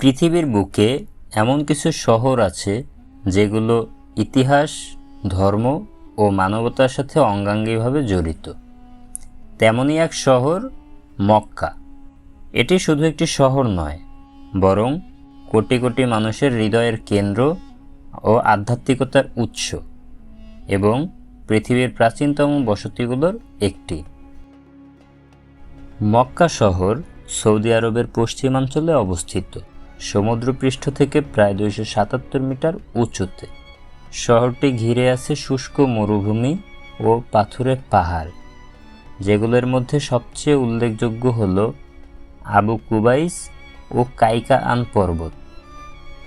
পৃথিবীর বুকে এমন কিছু শহর আছে যেগুলো ইতিহাস, ধর্ম ও মানবতার সাথে অঙ্গাঙ্গিভাবে জড়িত। তেমনই এক শহর মক্কা। এটি শুধু একটি শহর নয়, বরং কোটি কোটি মানুষের হৃদয়ের কেন্দ্র ও আধ্যাত্মিকতার উৎস এবং পৃথিবীর প্রাচীনতম বসতিগুলোর একটি। মক্কা শহর সৌদি আরবের পশ্চিমাঞ্চলে অবস্থিত। সমুদ্রপৃষ্ঠ থেকে প্রায় দুইশো সাতাত্তর মিটার উঁচুতে। শহরটি ঘিরে আছে শুষ্ক মরুভূমি ও পাথুরের পাহাড়। যেগুলোর মধ্যে সবচেয়ে উল্লেখযোগ্য হল আবু কুবাইস ও কাইকা আন পর্বত।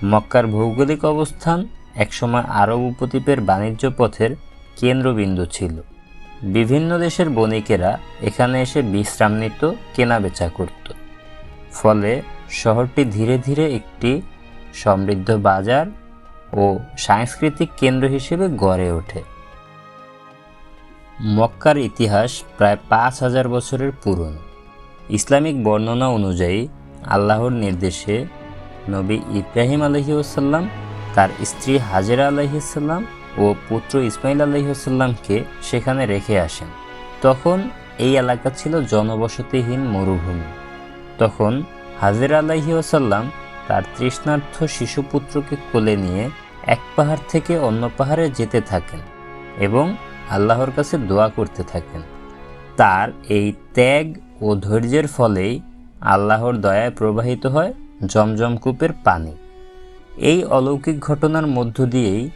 মক্কার ভৌগোলিক অবস্থান একসময় আরব উপদ্বীপের বাণিজ্য পথের কেন্দ্রবিন্দু ছিল। বিভিন্ন দেশের বণিকেরা এখানে এসে বিশ্রাম নিত, কেনাবেচা করত। ফলে শহরটি ধীরে ধীরে একটি সমৃদ্ধ বাজার ও সাংস্কৃতিক কেন্দ্র হিসেবে গড়ে ওঠে। মক্কার ইতিহাস প্রায় পাঁচ হাজার বছরের পুরনো। ইসলামিক বর্ণনা অনুযায়ী আল্লাহর নির্দেশে নবী ইব্রাহিম আলহিউসাল্লাম তার স্ত্রী হাজেরা আলহিসাল্লাম ও পুত্র ইসমাইল আলহিউসাল্লামকে সেখানে রেখে আসেন। তখন এই এলাকা ছিল জনবসতিহীন মরুভূমি। তখন হাজেরা আলাইহিউসাল্লাম তার তৃষ্ণার্থ শিশুপুত্রকে কোলে নিয়ে এক পাহাড় থেকে অন্য পাহাড়ে যেতে থাকেন এবং আল্লাহর কাছে দোয়া করতে থাকেন। তার এই ত্যাগ ও ধৈর্যের ফলেই আল্লাহর দয়ায় প্রবাহিত হয় জমজম কূপের পানি। এই অলৌকিক ঘটনার মধ্য দিয়েই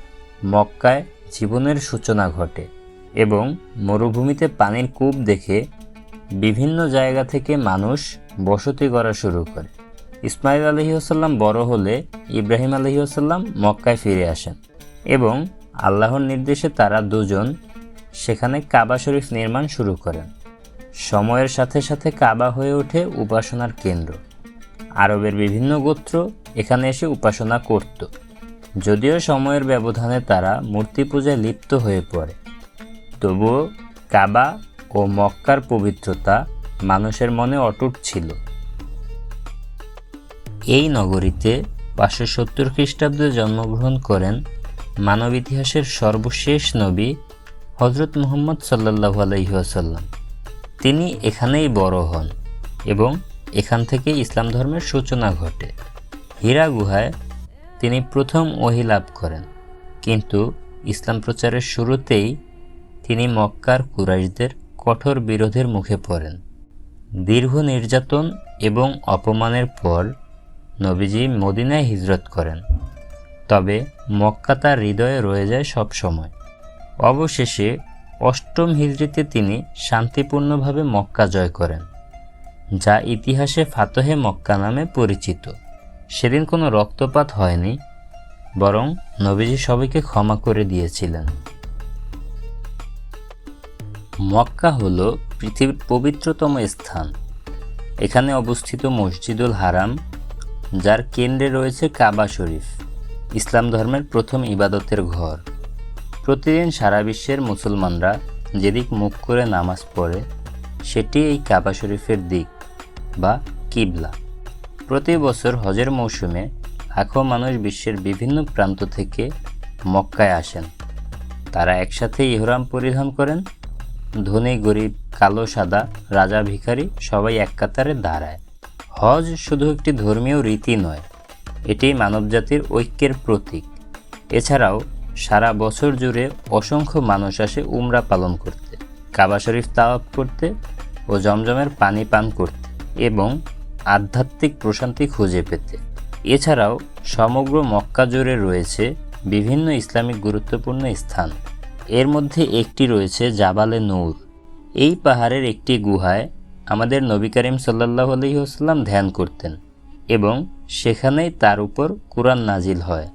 মক্কায় জীবনের সূচনা ঘটে এবং মরুভূমিতে পানির কূপ দেখে বিভিন্ন জায়গা থেকে মানুষ বসতি করা শুরু করে। ইসমাইল আলহিউসাল্লাম বড় হলে ইব্রাহিম আলহিউসাল্লাম মক্কায় ফিরে আসেন এবং আল্লাহর নির্দেশে তারা দুজন সেখানে কাবা শরীফ নির্মাণ শুরু করেন। সময়ের সাথে সাথে কাবা হয়ে ওঠে উপাসনার কেন্দ্র। আরবের বিভিন্ন গোত্র এখানে এসে উপাসনা করত। যদিও সময়ের ব্যবধানে তারা মূর্তি পূজায় লিপ্ত হয়ে পড়ে। তবুও কাবা ও মক্কার পবিত্রতা মানুষের মনে অটুট ছিল। এই নগরীতে পাঁচশো সত্তর খ্রিস্টাব্দে জন্মগ্রহণ করেন মানব ইতিহাসের সর্বশেষ নবী হজরত মুহম্মদ সাল্লাহ আলহিহাসাল্লাম তিনি এখানেই বড় হন এবং এখান থেকে ইসলাম ধর্মের সূচনা ঘটে। হীরা গুহায় তিনি প্রথম ওহি লাভ করেন, কিন্তু ইসলাম প্রচারের শুরুতেই তিনি মক্কার কুরাইশদের কঠোর বিরোধের মুখে পড়েন। দীর্ঘ নির্যাতন এবং অপমানের পর নবীজি মদিনায় হিজরত করেন। তবে মক্কা তার হৃদয়ে রয়ে যায় সব সময়। অবশেষে অষ্টম হিজড়িতে তিনি শান্তিপূর্ণভাবে মক্কা জয় করেন, যা ইতিহাসে ফাতহে মক্কা নামে পরিচিত। সেদিন কোনো রক্তপাত হয়নি, বরং নবীজি সবাইকে ক্ষমা করে দিয়েছিলেন। মক্কা হল পৃথিবীর পবিত্রতম স্থান। এখানে অবস্থিত মসজিদুল হারাম, যার কেন্দ্রে রয়েছে কাবা শরীফ, ইসলাম ধর্মের প্রথম ইবাদতের ঘর। প্রতিদিন সারা বিশ্বের মুসলমানরা যেদিক মুখ করে নামাজ পড়ে, সেটি এই কাবা শরীফের দিক বা কিবলা। প্রতি বছর হজের মৌসুমে লাখো মানুষ বিশ্বের বিভিন্ন প্রান্ত থেকে মক্কায় আসেন। তারা একসাথে ইহরাম পরিধান করেন ধনী, গরিব, কালো, সাদা, রাজা, ভিখারি সবাই এক কাতারে দাঁড়ায়। হজ শুধু একটি ধর্মীয় রীতি নয়, এটি মানবজাতির ঐক্যের প্রতীক। এছাড়াও সারা বছর জুড়ে অসংখ্য মানুষ আসে উমরা পালন করতে, কাবা শরীফ তাওয়াপ করতে ও জমজমের পানি পান করতে এবং আধ্যাত্মিক প্রশান্তি খুঁজে পেতে। এছাড়াও সমগ্র মক্কা জুড়ে রয়েছে বিভিন্ন ইসলামিক গুরুত্বপূর্ণ স্থান। এর মধ্যে একটি রয়েছে জাবালে নূর। এই পাহাড়ের একটি গুহায় আমাদের নবী করিম সাল্লাহ আলহিহাস্লাম ধ্যান করতেন এবং সেখানেই তার উপর কোরআন নাজিল হয়।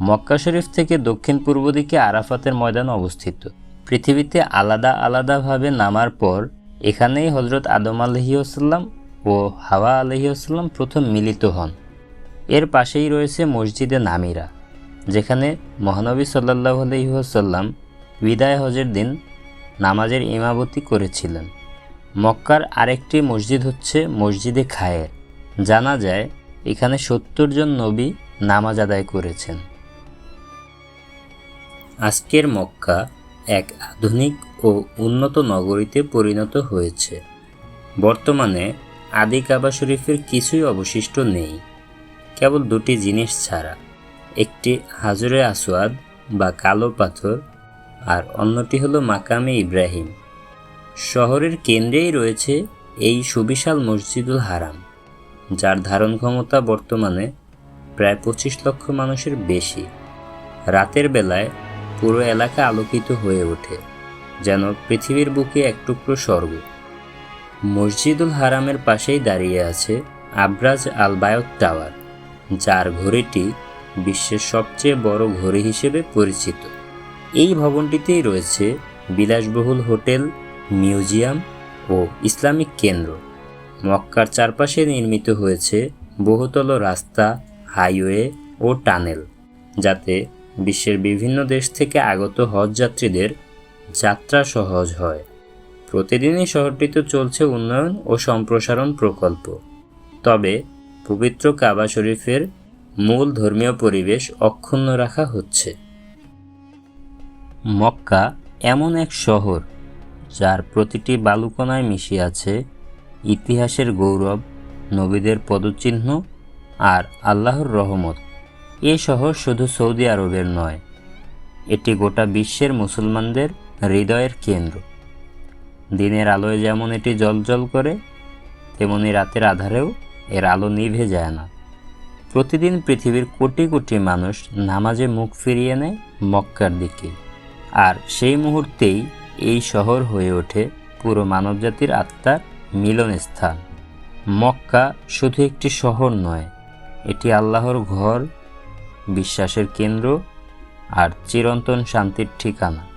মক্কা শরীফ থেকে দক্ষিণ পূর্ব দিকে আরাফাতের ময়দান অবস্থিত। পৃথিবীতে আলাদা আলাদাভাবে নামার পর এখানেই হজরত আদম আলহিউসাল্লাম ও হাওয়া আলহিউসাল্লাম প্রথম মিলিত হন। এর পাশেই রয়েছে মসজিদে নামিরা, যেখানে মহানবী সাল্লাহ আলহিহাসাল্লাম বিদায় হজের দিন নামাজের ইমাবতি করেছিলেন। মক্কার আরেকটি মসজিদ হচ্ছে মসজিদে খায়ের। জানা যায়, এখানে সত্তর জন নবী নামাজ আদায় করেছেন। আজকের মক্কা এক আধুনিক ও উন্নত নগরীতে পরিণত হয়েছে। বর্তমানে আদি কাবা শরীফের কিছুই অবশিষ্ট নেই। কেবল দুটি জিনিস ছাড়া, একটি হাজরে আসওয়াদ বা কালো পাথর আর অন্যটি হলো মাকামে ইব্রাহিম। শহরের কেন্দ্রেই রয়েছে এই সুবিশাল মসজিদুল হারাম, যার ধারণ ক্ষমতা বর্তমানে প্রায় পঁচিশ লক্ষ মানুষের বেশি। রাতের বেলায় পুরো এলাকা আলোকিত হয়ে ওঠে, যেন পৃথিবীর বুকে এক টুকরো স্বর্গ। মসজিদুল হারামের পাশেই দাঁড়িয়ে আছে আবরাজ আল বায়ত টাওয়ার, যার ঘড়িটি বিশ্বের সবচেয়ে বড় ঘড়ি হিসেবে পরিচিত। এই ভবনটিতেই রয়েছে বিলাসবহুল হোটেল, মিউজিয়াম ও ইসলামিক কেন্দ্র। মক্কার চারপাশে নির্মিত হয়েছে বহুতল রাস্তা, হাইওয়ে ও টানেল, যাতে বিশ্বের বিভিন্ন দেশ থেকে আগত হজযাত্রীদের যাত্রা সহজ হয়। প্রতিদিনই শহরটিতে চলছে উন্নয়ন ও সম্প্রসারণ প্রকল্প। তবে পবিত্র কাবা শরীফের মূল ধর্মীয় পরিবেশ অক্ষুণ্ণ রাখা হচ্ছে। মক্কা এমন এক শহর যার প্রতিটি বালুকণায় মিশে আছে ইতিহাসের গৌরব, নবীদের পদচিহ্ন আর আল্লাহর রহমত। এ শহর শুধু সৌদি আরবের নয়, এটি গোটা বিশ্বের মুসলমানদের হৃদয়ের কেন্দ্র। দিনের আলোয় যেমন এটি জলজল করে, তেমনি রাতের আধারেও এর আলো নিভে যায় না। প্রতিদিন পৃথিবীর কোটি কোটি মানুষ নামাজে মুখ ফিরিয়ে নেয় মক্কার দিকে। আর সেই মুহূর্তেই এই শহর হয়ে ওঠে পুরো মানবজাতির আত্মার মিলন স্থান মক্কা শুধু একটি শহর নয়, এটি আল্লাহর ঘর, বিশ্বাসের কেন্দ্র আর চিরন্তন শান্তির ঠিকানা।